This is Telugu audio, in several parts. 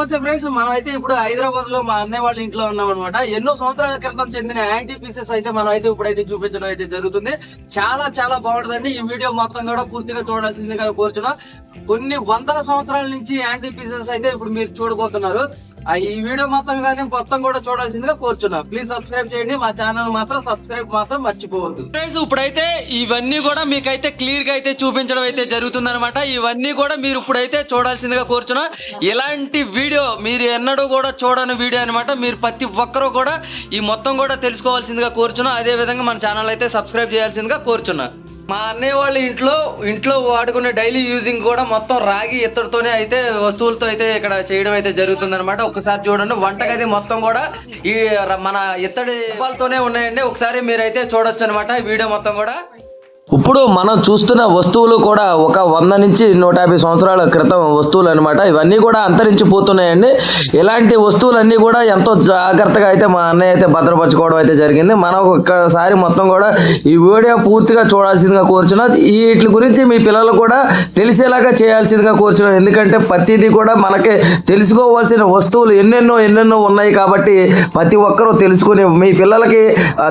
నమస్తే ఫ్రెండ్స్ మనం అయితే ఇప్పుడు హైదరాబాద్లో మా అన్నయ్య వాళ్ళ ఇంట్లో ఉన్నాం అనమాట ఎన్నో సంవత్సరాల క్రితం చెందిన యాంటీ పీసెస్ అయితే మనం అయితే ఇప్పుడైతే చూపించడం అయితే జరుగుతుంది. చాలా చాలా బాగుంటుందండి. ఈ వీడియో మొత్తం కూడా పూర్తిగా చూడాల్సిందిగా కోరుచున్నాం. కొన్ని వందల సంవత్సరాల నుంచి యాంటీ పీసెస్ అయితే ఇప్పుడు మీరు చూడబోతున్నారు. ఈ వీడియో మొత్తం కానీ మొత్తం కూడా చూడాల్సిందిగా కోరుచున్నాం. ప్లీజ్ సబ్స్క్రైబ్ చేయండి. మా ఛానల్ మాత్రం సబ్స్క్రైబ్ మాత్రం మర్చిపోవద్దు. ఫ్రెండ్స్ ఇప్పుడైతే ఇవన్నీ కూడా మీకైతే క్లియర్గా అయితే చూపించడం అయితే జరుగుతుంది అనమాట ఇవన్నీ కూడా మీరు ఇప్పుడైతే చూడాల్సిందిగా కోరుచున్నా. ఇలాంటి వీడియో మీరు ఎన్నడూ కూడా చూడని వీడియో అనమాట మీరు ప్రతి ఒక్కరూ కూడా ఈ మొత్తం కూడా తెలుసుకోవాల్సిందిగా కోరుచున్నా. అదే విధంగా మన ఛానల్ అయితే సబ్స్క్రైబ్ చేయాల్సిందిగా కోరుచున్నా. మా అన్నయ్య వాళ్ళ ఇంట్లో ఇంట్లో వాడుకునే డైలీ యూజింగ్ కూడా మొత్తం రాగి ఇత్తడితోనే అయితే వస్తువులతో అయితే ఇక్కడ చేయడం అయితే జరుగుతుంది అనమాట ఒకసారి చూడండి వంటగది మొత్తం కూడా ఈ మన ఇత్తడి తోనే ఉన్నాయండి. ఒకసారి మీరైతే చూడొచ్చు అనమాట వీడియో మొత్తం కూడా. ఇప్పుడు మనం చూస్తున్న వస్తువులు కూడా ఒక వంద నుంచి నూట యాభై సంవత్సరాల క్రితం వస్తువులు అనమాట ఇవన్నీ కూడా అంతరించిపోతున్నాయండి. ఇలాంటి వస్తువులన్నీ కూడా ఎంతో జాగ్రత్తగా అయితే మా అన్నయ్య అయితే భద్రపరచుకోవడం అయితే జరిగింది. మనం ఒక్కసారి మొత్తం కూడా ఈ వీడియో పూర్తిగా చూడాల్సిందిగా కోరుచున్నాం. ఈ వీటి గురించి మీ పిల్లలు కూడా తెలిసేలాగా చేయాల్సిందిగా కోరుచున్నాం. ఎందుకంటే ప్రతిదీ కూడా మనకి తెలుసుకోవాల్సిన వస్తువులు ఎన్నెన్నో ఎన్నెన్నో ఉన్నాయి కాబట్టి ప్రతి ఒక్కరూ తెలుసుకుని మీ పిల్లలకి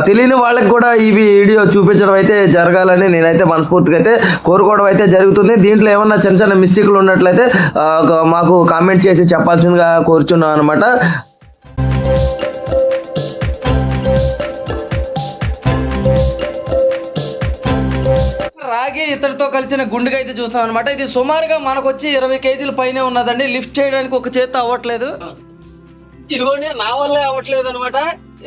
తెలియని వాళ్ళకి కూడా ఇవి వీడియో చూపించడం అయితే జరగాలని నేనైతే మనస్ఫూర్తిగా అయితే కోరుకోవడం అయితే జరుగుతుంది. దీంట్లో ఏమన్నా చిన్న చిన్న మిస్టేక్లు ఉన్నట్లయితే మాకు కామెంట్ చేసి చెప్పాల్సిందిగా కోరుచున్నాం అనమాట రాగి ఇతడితో కలిసిన గుండుగా అయితే చూస్తాం అనమాట ఇది సుమారుగా మనకు వచ్చి ఇరవై కేజీల పైనే ఉన్నదండి. లిఫ్ట్ చేయడానికి ఒక చేత్తో అవ్వట్లేదు. ఇదిగోండి నా వల్లే అవ్వట్లేదు అనమాట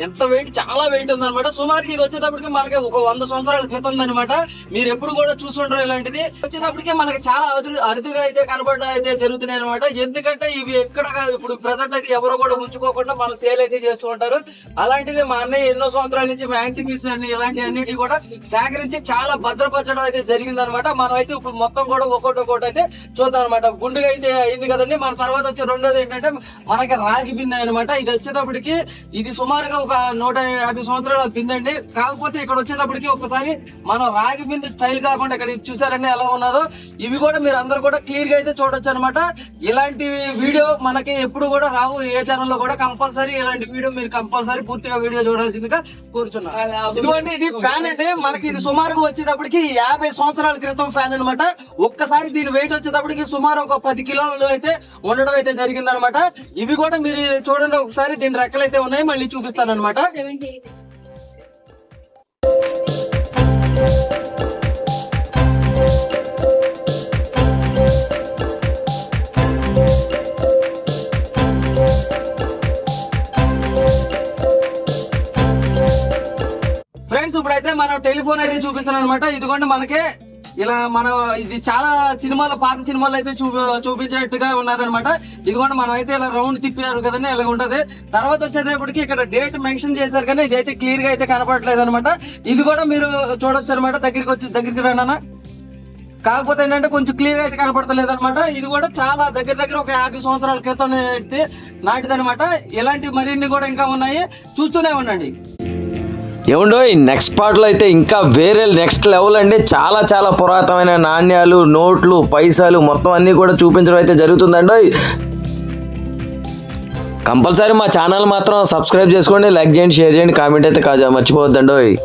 ఎంత వెయిట్ చాలా వెయిట్ ఉంది అనమాట సుమారుకి ఇది వచ్చేటప్పటికి మనకి ఒక వంద సంవత్సరాల క్రితం అనమాట మీరు ఎప్పుడు కూడా చూసుంటారు ఇలాంటిది. వచ్చేటప్పటికి మనకి చాలా అరుదు అరుదుగా అయితే కనబడడం అయితే జరుగుతున్నాయి అనమాట ఎందుకంటే ఇవి ఎక్కడ ఇప్పుడు ప్రజెంట్ అయితే ఎవరు కూడా ఉంచుకోకుండా మన సేల్ అయితే చేస్తూ ఉంటారు. అలాంటిది మా అన్నయ్య ఎన్నో సంవత్సరాల నుంచి మా యాంటీ పీస్ అన్ని ఇలాంటి అన్నిటి కూడా సేకరించి చాలా భద్రపరచడం అయితే జరిగింది అనమాట మనం అయితే ఇప్పుడు మొత్తం కూడా ఒక్కొక్కటి ఒక్కొక్కటి అయితే చూద్దాం అనమాట గుండుగా అయితే అయింది కదండి. మన తర్వాత వచ్చే రెండోది ఏంటంటే మనకి రాగి బిందె అనమాట ఇది వచ్చేటప్పటికి ఇది సుమారుగా ఒక నూట యాభై సంవత్సరాల బిందె అండి కాకపోతే ఇక్కడ వచ్చేటప్పటికి ఒకసారి మనం రాగి బిందె స్టైల్ కాకుండా ఇక్కడ చూసారండి ఎలా ఉన్నదో. ఇవి కూడా మీరు అందరు కూడా క్లియర్గా అయితే చూడొచ్చు అనమాట ఇలాంటి వీడియో మనకి ఎప్పుడు కూడా రావు ఏ ఛానల్లో కూడా కంపల్సరీ ఇలాంటి వీడియో మీరు కంపల్సరీ పూర్తిగా వీడియో చూడాల్సిందిగా కోరుచున్నాను. ఇదిగోండి ఇది ఫ్యాన్ అంటే మనకి ఇది సుమారుగా వచ్చేటప్పటికి యాభై సంవత్సరాల క్రితం ఫ్యాన్ అన్నమాట. ఒక్కసారి దీని వెయిట్ వచ్చేటప్పటికి సుమారు ఒక పది కిలోలు అయితే ఉండడం అయితే జరిగింది అనమాట ఇవి కూడా మీరు చూడండి ఒకసారి దీని రెక్కలు అయితే ఉన్నాయి మళ్ళీ చూపిస్తాను అనమాట ఫ్రెండ్స్ ఇప్పుడైతే మనం టెలిఫోన్ అయితే చూపిస్తున్నాం అనమాట ఇదిగోండి మనకి ఇలా మన ఇది చాలా సినిమాలో పాత సినిమాలు అయితే చూ చూపించినట్టుగా ఉన్నదనమాట ఇదిగోండి మనం అయితే ఇలా రౌండ్ తిప్పారు కదండి ఇలా ఉంటది. తర్వాత వచ్చేటప్పటికి ఇక్కడ డేట్ మెన్షన్ చేశారు కానీ ఇది అయితే క్లియర్గా అయితే కనపడలేదు అనమాట ఇది కూడా మీరు చూడొచ్చు అనమాట దగ్గరికి వచ్చి దగ్గరికి రానా కాకపోతే ఏంటంటే కొంచెం క్లియర్ అయితే కనపడతలేదు అనమాట ఇది కూడా చాలా దగ్గర దగ్గర ఒక యాభై సంవత్సరాల క్రితం నాటిదనమాట ఇలాంటి మరిన్ని కూడా ఇంకా ఉన్నాయి. చూస్తూనే ఉండండి. ఏముండో ఈ నెక్స్ట్ పార్ట్లో అయితే ఇంకా వేరే నెక్స్ట్ లెవెల్ అండి. చాలా చాలా పురాతనమైన నాణ్యాలు నోట్లు పైసలు మొత్తం అన్నీ కూడా చూపించడం అయితే జరుగుతుందండి. కంపల్సరీ మా ఛానల్ మాత్రం సబ్స్క్రైబ్ చేసుకోండి లైక్ చేయండి షేర్ చేయండి కామెంట్ అయితే కాజా మర్చిపోవద్దండి